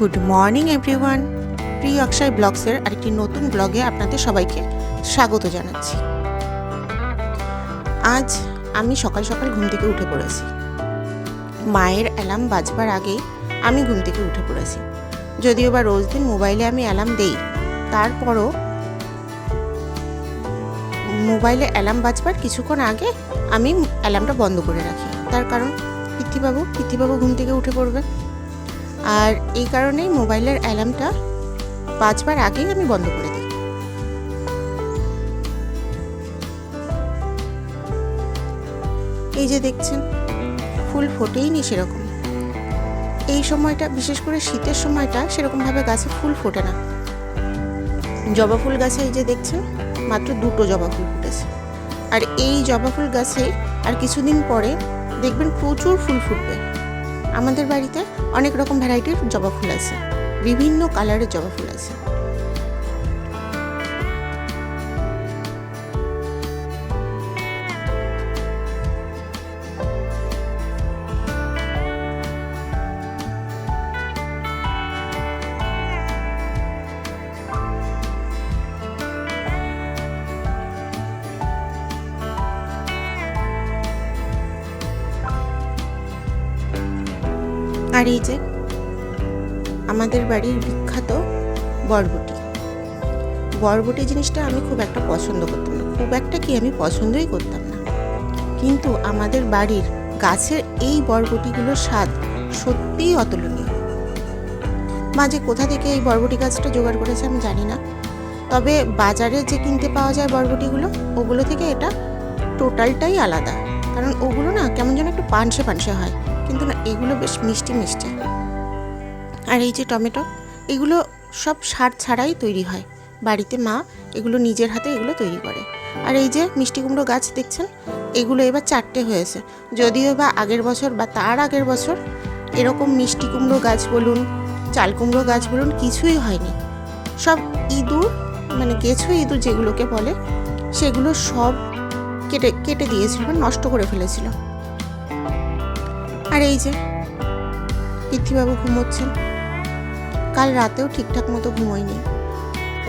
Good morning, everyone. প্রিয় অক্ষয় ব্লগসের আরেকটি নতুন ব্লগে আপনাদের সবাইকে স্বাগত জানাচ্ছি। আজ আমি সকাল সকাল ঘুম থেকে উঠে পড়েছি। মায়ের অ্যালার্ম বাজবার আগেই আমি ঘুম থেকে উঠে পড়েছি। যদিও বা রোজ দিন মোবাইলে আমি অ্যালার্ম দেই, তারপরও মোবাইলে অ্যালার্ম বাজবার কিছুক্ষণ আগে আমি অ্যালার্মটা বন্ধ করে রাখি। তার কারণ, পিতৃবাবু পিতৃবাবু ঘুম থেকে উঠে পড়বে। আর এই কারণেই মোবাইলের অ্যালার্মটা বাজবার আগেই আমি বন্ধ করে দিই। এই যে দেখছেন, ফুল ফোটেই নি সেরকম। এই সময়টা, বিশেষ করে শীতের সময়টা, সেরকমভাবে গাছে ফুল ফোটে না। জবা ফুল গাছে এই যে দেখছেন, মাত্র দুটো জবা ফুল ফুটেছে। আর এই জবা ফুল গাছে আর কিছুদিন পরে দেখবেন প্রচুর ফুল ফুটবে। আমাদের বাড়িতে অনেক রকম ভ্যারাইটির জবা ফুল আছে। বিভিন্ন কালারের জবা ফুল আছে। আর এই যে, আমাদের বাড়ির বিখ্যাত বরবটি। বরবটি জিনিসটা আমি খুব একটা পছন্দ করতাম না। খুব একটা কি আমি পছন্দই করতাম না। কিন্তু আমাদের বাড়ির গাছের এই বরবটিগুলোর স্বাদ সত্যিই অতুলনীয়। মাঝে কোথা থেকে এই বরবটি গাছটা জোগাড় করেছে আমি জানি না। তবে বাজারে যে কিনতে পাওয়া যায় বরবটিগুলো, ওগুলো থেকে এটা টোটালটাই আলাদা। কারণ ওগুলো না কেমন যেন একটু পানসে পানসে হয়। কিন্তু না এগুলো বেশ মিষ্টি মিষ্টি। আর এই যে টমেটো, এগুলো সব সার ছাড়াই তৈরি হয়। বাড়িতে মা এগুলো নিজের হাতে এগুলো তৈরি করে। আর এই যে মিষ্টি কুমড়ো গাছ দেখছেন, এগুলো এবার চারটে হয়েছে। যদিও বা আগের বছর বা তার আগের বছর এরকম মিষ্টি কুমড়ো গাছ বলুন, চাল কুমড়ো গাছ বলুন, কিছুই হয়নি। সব ইঁদুর মানে কেঁচো ইঁদুর যেগুলোকে বলে, সেগুলো সব কেটে কেটে দিয়েছিল নষ্ট করে ফেলেছিল। আর এই যে পৃথ্বীবাবু ঘুমোচ্ছেন। কাল রাতেও ঠিকঠাক মতো ঘুমোয়নি।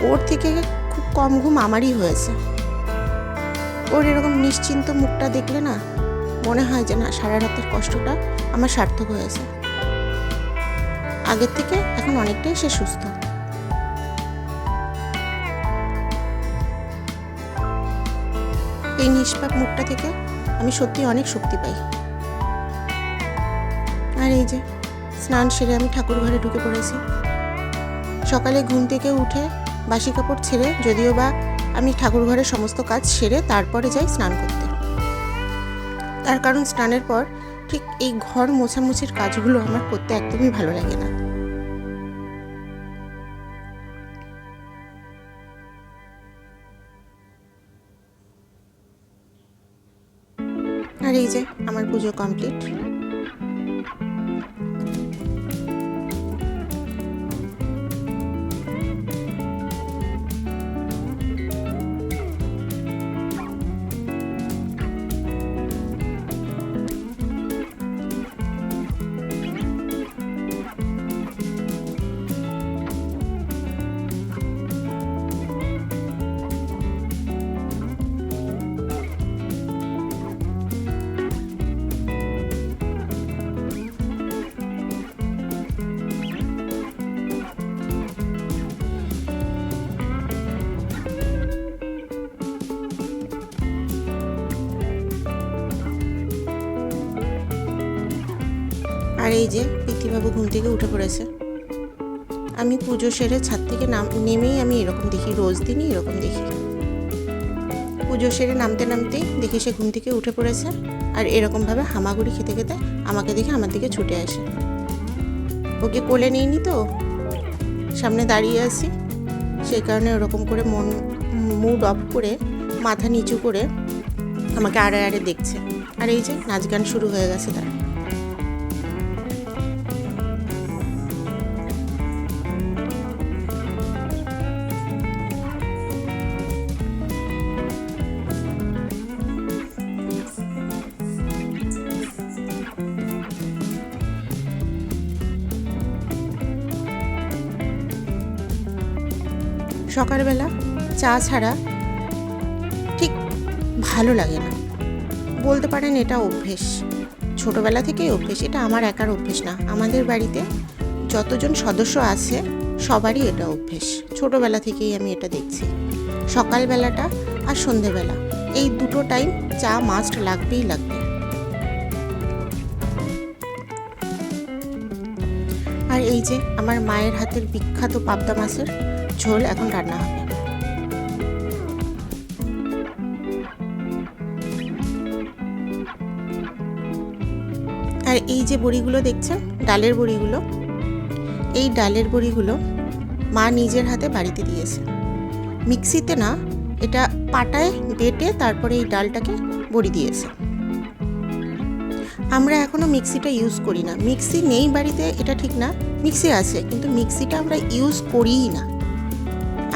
ওর থেকে খুব কম ঘুম আমারই হয়েছে। ওর এরকম নিশ্চিন্ত মুখটা দেখলে না, মনে হয় যে না, সারা রাতের কষ্টটা আমার সার্থক হয়েছে। আগের থেকে এখন অনেকটাই সে সুস্থ। এই নিষ্পাপ মুখটা থেকে আমি সত্যি অনেক শক্তি পাই। আর এই যে, স্নান সেরে আমি ঠাকুর ঘরে ঢুকে পড়েছি। সকালে ঘুম থেকে উঠে বাসি কাপড় ছেড়ে যদিও বা আমি ঠাকুর ঘরের সমস্ত কাজ সেরে তারপরে যাই স্নান করতে। তার কারণ স্নানের পর ঠিক এই ঘর মোছামুছির কাজগুলো আমার করতে একদমই ভালো লাগে না। আর এই যে, আমার পুজো কমপ্লিট। আর এই যে পৃথিবাবু ঘুম থেকে উঠে পড়েছে। আমি পুজো সেরে ছাদ থেকে নাম, নেমেই আমি এরকম দেখি, রোজ দিনই এরকম দেখি। পুজো সেরে নামতে নামতেই দেখি সে ঘুম থেকে উঠে পড়েছে আর এরকমভাবে হামাগুড়ি খেতে খেতে আমাকে দেখে আমার দিকে ছুটে আসে। ওকে কোলে নিইনি তো, সামনে দাঁড়িয়ে আছি। সেই কারণে ওরকম করে মন মুড অফ করে, মাথা নিচু করে আমাকে আড়ে আড়ে দেখছে। আর এই যে নাচ গান শুরু হয়ে গেছে তার। সকালবেলা চা ছাড়া ঠিক ভালো লাগে না। বলতে পারেন এটা অভ্যেস। ছোটোবেলা থেকেই অভ্যেস, এটা আমার একার অভ্যেস না। আমাদের বাড়িতে যতজন সদস্য আছে, সবারই এটা অভ্যেস। ছোটোবেলা থেকেই আমি এটা দেখছি। সকালবেলাটা আর সন্ধেবেলা, এই দুটো টাইম চা মাস্ট লাগবেই লাগবে। আর এই যে আমার মায়ের হাতের বিখ্যাত পাবদা মাছের ঝোল এখন রান্না হবে। আর এই যে বড়িগুলো দেখছেন, ডালের বড়িগুলো, এই ডালের বড়িগুলো মা নিজের হাতে বাড়িতে দিয়েছে। মিক্সিতে না, এটা পাটায় বেটে তারপরে এই ডালটাকে বড়ি দিয়েছে। আমরা এখনও মিক্সিটা ইউজ করি না। মিক্সি নেই বাড়িতে, এটা ঠিক না। মিক্সি আছে, কিন্তু মিক্সিটা আমরা ইউজ করিই না।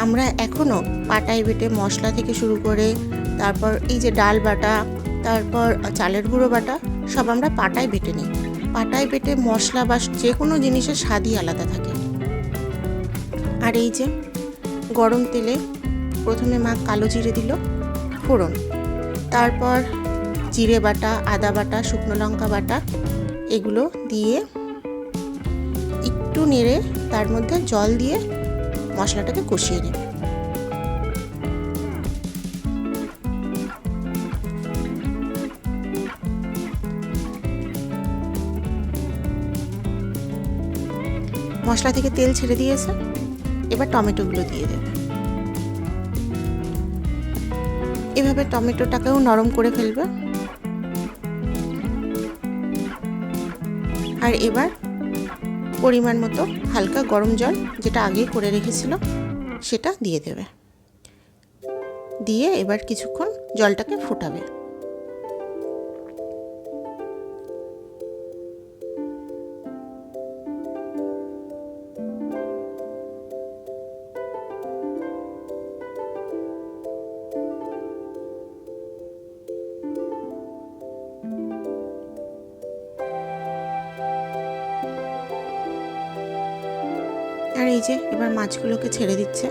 আমরা এখনও পাটায় বেটে মশলা থেকে শুরু করে তারপর এই যে ডাল বাটা, তারপর চালের গুঁড়ো বাটা, সব আমরা পাটায় বেটে নিই। পাটায় বেটে মশলা বা যে কোনো জিনিসের স্বাদই আলাদা থাকে। আর এই যে গরম তেলে প্রথমে মা কালো জিরে দিল, ফোড়ন। তারপর জিরে বাটা, আদা বাটা, শুকনো লঙ্কা বাটা, এগুলো দিয়ে একটু নেড়ে তার মধ্যে জল দিয়ে মশলাটাকে কষিয়ে নেবে মশলা থেকে তেল ছেড়ে দিয়েছে। এবার টমেটোগুলো দিয়ে দেবে। এভাবে টমেটোটাকেও নরম করে ফেলবে। আর এবার পরিমাণ মতো হালকা গরম জল যেটা আগে করে রেখেছিল, সেটা দিয়ে দেবে। দিয়ে এবার কিছুক্ষণ জলটাকে ফোটাবে। এই যে এবার মাছগুলোকে ছেড়ে দিচ্ছে।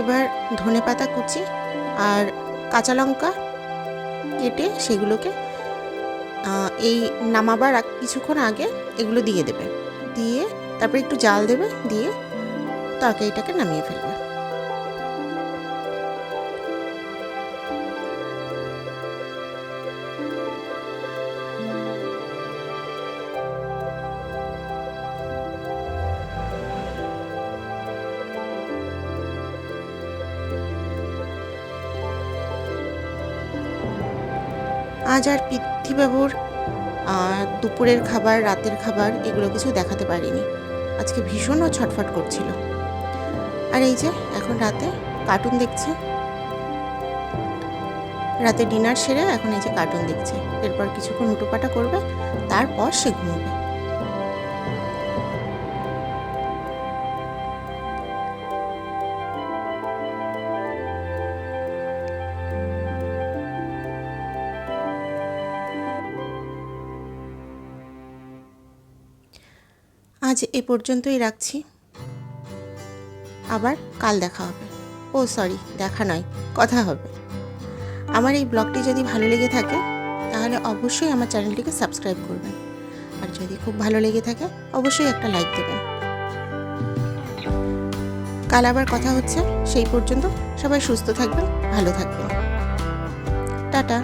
এবার ধনে পাতা কুচি আর কাঁচা লঙ্কা কেটে সেগুলোকে এই নামাবার কিছুক্ষণ আগে এগুলো দিয়ে দেবে। দিয়ে তারপরে একটু জাল দেবে, দিয়ে তাকে তরকারিটাকে নামিয়ে ফেলবে। আজ আর পৃথ্বীবাবুর আহ, দুপুরের খাবার রাতের খাবার এগুলো কিছু দেখাতে পারিনি। আজকে ভীষণও ছটফট করছিল। আর এই যে এখন রাতে কার্টুন দেখছে। রাতে ডিনার সেরে এখন এই যে কার্টুন দেখছে। এরপর কিছুক্ষণ উটোপাটা করবে তারপর সে ঘুমোবে। আজ এ পর্যন্তই রাখছি। আবার কাল দেখা হবে। ও, সরি, দেখা নয়, কথা হবে। আমার এই ব্লগটি যদি ভালো লেগে থাকে, তাহলে অবশ্যই আমার চ্যানেলটিকে সাবস্ক্রাইব করবেন। আর যদি খুব ভালো লেগে থাকে, অবশ্যই একটা লাইক দেবেন। কাল আবার কথা হচ্ছে, সেই পর্যন্ত সবাই সুস্থ থাকবেন, ভালো থাকবেন। টাটা।